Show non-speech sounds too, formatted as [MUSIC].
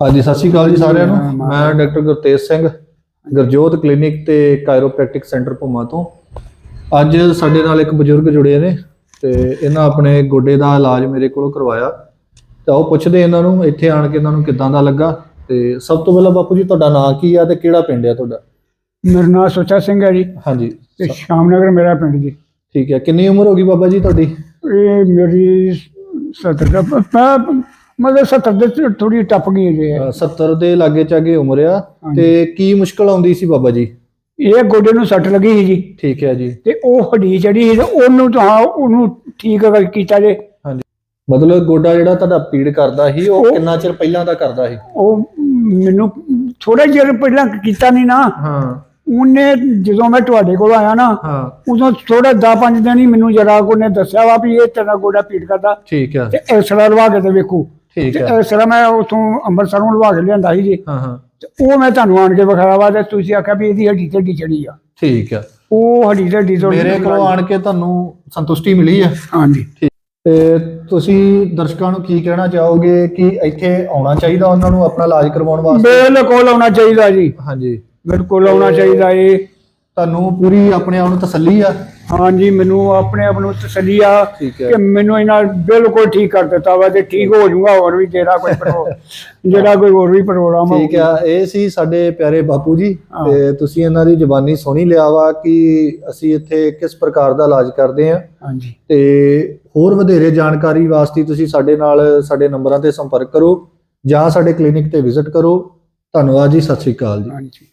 ਹਾਂਜੀ ਸਤਿ ਸ਼੍ਰੀ ਅਕਾਲ ਜੀ ਸਾਰਿਆਂ ਨੂੰ। ਮੈਂ ਡਾਕਟਰ ਗੁਰਤੇਜ ਸਿੰਘ ਗੁਰਜੋਤ ਕਲੀਨਿਕ ਤੇ ਕਾਇਰੋਪ੍ਰੈਕਟਿਕ ਸੈਂਟਰ ਭੂਮਾ ਤੋਂ। ਅੱਜ ਸਾਡੇ ਨਾਲ ਇੱਕ ਬਜ਼ੁਰਗ ਜੁੜੇ ਨੇ ਤੇ ਇਹਨਾਂ ਆਪਣੇ ਗੋਡੇ ਦਾ ਇਲਾਜ ਮੇਰੇ ਕੋਲੋਂ ਕਰਵਾਇਆ। ਤਾਂ ਉਹ ਪੁੱਛਦੇ ਇਹਨਾਂ ਨੂੰ ਇੱਥੇ ਆਣ ਕੇ ਇਹਨਾਂ ਨੂੰ ਕਿੱਦਾਂ ਦਾ ਲੱਗਾ? ਤੇ ਸਭ ਤੋਂ ਪਹਿਲਾਂ ਬਾਪੂ ਜੀ ਤੁਹਾਡਾ ਨਾਂ ਕੀ ਆ ਤੇ ਕਿਹੜਾ ਪਿੰਡ ਆ ਤੁਹਾਡਾ? ਮੇਰਾ ਨਾਮ ਸੁੱਚਾ ਸਿੰਘ ਹੈ ਜੀ। ਹਾਂਜੀ। ਤੇ ਸ਼ਾਮਨਗਰ ਮੇਰਾ ਪਿੰਡ ਜੀ। ਠੀਕ ਹੈ ਕਿੰਨੀ ਉਮਰ ਹੋ ਗਈ ਬਾਬਾ ਜੀ ਤੁਹਾਡੀ? ਇਹ ਮੇਰੀ 70 ਦਾ ਮਤਲਬ 70 ਦੇ ਥੋੜੀ ਟੱਪ ਗਈ ਜੇ। ਅ, 70 ਦੇ ਲਾਗੇ ਚਾਗੇ ਉਮਰ ਆ। ਤੇ ਕੀ ਮੁਸ਼ਕਲ ਆਉਂਦੀ ਸੀ ਬਾਬਾ ਜੀ? ਇਹ ਗੋਡੇ ਨੂੰ ਸੱਟ ਲੱਗੀ ਸੀ ਜੀ। ਠੀਕ ਹੈ ਜੀ। ਤੇ ਉਹ ਹੱਡੀ ਚੜੀ ਸੀ ਤੇ ਉਹਨੂੰ ਤਾਂ ਉਹਨੂੰ ਠੀਕ ਕਰ ਕੀਤਾ ਜੇ। ਮਤਲਬ ਗੋਡਾ ਜਿਹੜਾ ਤੁਹਾਡਾ ਪੀੜ ਕਰਦਾ ਸੀ ਉਹ ਉਹ- ਕਿੰਨਾ ਚਿਰ ਪਹਿਲਾਂ ਦਾ ਕਰਦਾ ਸੀ? ਉਹ ਮੈਨੂੰ ਥੋੜਾ ਜਿਹਾ ਪਹਿਲਾਂ ਕੀਤਾ ਨਹੀਂ ਨਾ। ਹਾਂ। ਉਹਨੇ ਜਦੋਂ ਮੈਂ ਤੁਹਾਡੇ ਕੋਲ ਆਇਆ ਨਾ ਹਾਂ। ਉਦੋਂ ਥੋੜਾ 10-5 ਦਿਨ ਹੀ ਮੈਨੂੰ ਜਰਾ ਕੋ ਨੇ ਦੱਸਿਆ ਵਾ ਵੀ ਇਹ ਤੇਰਾ ਗੋਡਾ ਪੀੜ ਕਰਦਾ। ਠੀਕ ਹੈ ਤੇ ਐਸਰਾ ਲਵਾ ਕੇ ਤੇ ਵੇਖੋ। ਠੀਕ ਹੈ ਐਸਰਾ ਮੈਂ ਉਥੋਂ ਅੰਮ੍ਰਿਤਸਰੋਂ ਲਵਾ ਕੇ ਲਿਆਂਦਾ ਸੀ ਜੀ। ਹਾਂ ਹਾਂ। ਤੇ ਉਹ ਮੈਂ ਤੁਹਾਨੂੰ ਆਣ ਕੇ ਵਿਖਾਇਆ ਵਾ ਤੇ ਤੁਸੀਂ ਆਖਿਆ ਵੀ ਇਹਦੀ ਹੱਡੀ ਹੱਡੀ ਚੜੀ ਆ। ਠੀਕ ਹੈ ਉਹ ਹੱਡੀ ਹੱਡੀ ਤੋਂ ਮੇਰੇ ਕੋਲ ਆਣ ਕੇ ਤੁਹਾਨੂੰ ਸੰਤੁਸ਼ਟੀ ਮਿਲੀ ਹੈ ਹਾਂਜੀ। ਤੇ ਤੁਸੀਂ ਦਰਸ਼ਕਾਂ ਨੂੰ ਕੀ ਕਹਿਣਾ ਚਾਹੋਗੇ ਕਿ ਇੱਥੇ ਆਉਣਾ ਚਾਹੀਦਾ ਉਹਨਾਂ ਨੂੰ ਆਪਣਾ ਇਲਾਜ ਕਰਵਾਉਣ ਵਾਸਤੇ? ਬਿਲਕੁਲ ਆਉਣਾ ਚਾਹੀਦਾ ਜੀ। ਹਾਂਜੀ। ਬਿਲਕੁਲ ਆਉਣਾ ਚਾਹੀਦਾ ਏ। ਤੁਹਾਨੂੰ ਪੂਰੀ ਆਪਣੇ ਆਪ ਨੂੰ ਤਸੱਲੀ ਆ? ਹਾਂਜੀ ਮੈਨੂੰ ਆਪਣੇ ਆਪ ਨੂੰ ਤਸੱਲੀ ਆ ਠੀਕ ਹੈ। ਕਿ ਮੈਨੂੰ ਇਹਨਾਂ ਬਿਲਕੁਲ ਠੀਕ ਕਰ ਦਿੱਤਾ ਵਾ ਤੇ ਠੀਕ ਹੋ ਜਾਊਗਾ ਹੋਰ ਵੀ ਜਿਹੜਾ ਕੋਈ [LAUGHS] ਪ੍ਰੋ- ਜਿਹੜਾ ਕੋਈ ਹੋਰ ਵੀ ਪ੍ਰੋਗਰਾਮ ਠੀਕ ਆ ਇਹ ਸੀ ਸਾਡੇ ਪਿਆਰੇ ਬਾਪੂ ਜੀ ਹਾਂ। ਤੇ ਤੁਸੀਂ ਇਹਨਾਂ ਦੀ ਜ਼ਬਾਨੀ ਸੁਣੀ ਲਿਆ ਵਾ ਕਿ ਅਸੀਂ ਇੱਥੇ ਕਿਸ ਪ੍ਰਕਾਰ ਦਾ ਇਲਾਜ ਕਰਦੇ ਆ ਹਾਂਜੀ। ਤੇ ਹੋਰ ਵਧੇਰੇ ਜਾਣਕਾਰੀ ਵਾਸਤੇ ਤੁਸੀਂ ਸਾਡੇ ਨਾਲ ਸਾਡੇ ਨੰਬਰਾਂ ਤੇ ਸੰਪਰਕ ਕਰੋ ਜਾਂ ਸਾਡੇ ਕਲੀਨਿਕ ਤੇ ਵਿਜ਼ਿਟ ਕਰੋ। ਧੰਨਵਾਦ ਜੀ ਸਤਿ ਸ਼੍ਰੀ ਅਕਾਲ ਜੀ। ਹਾਂਜੀ।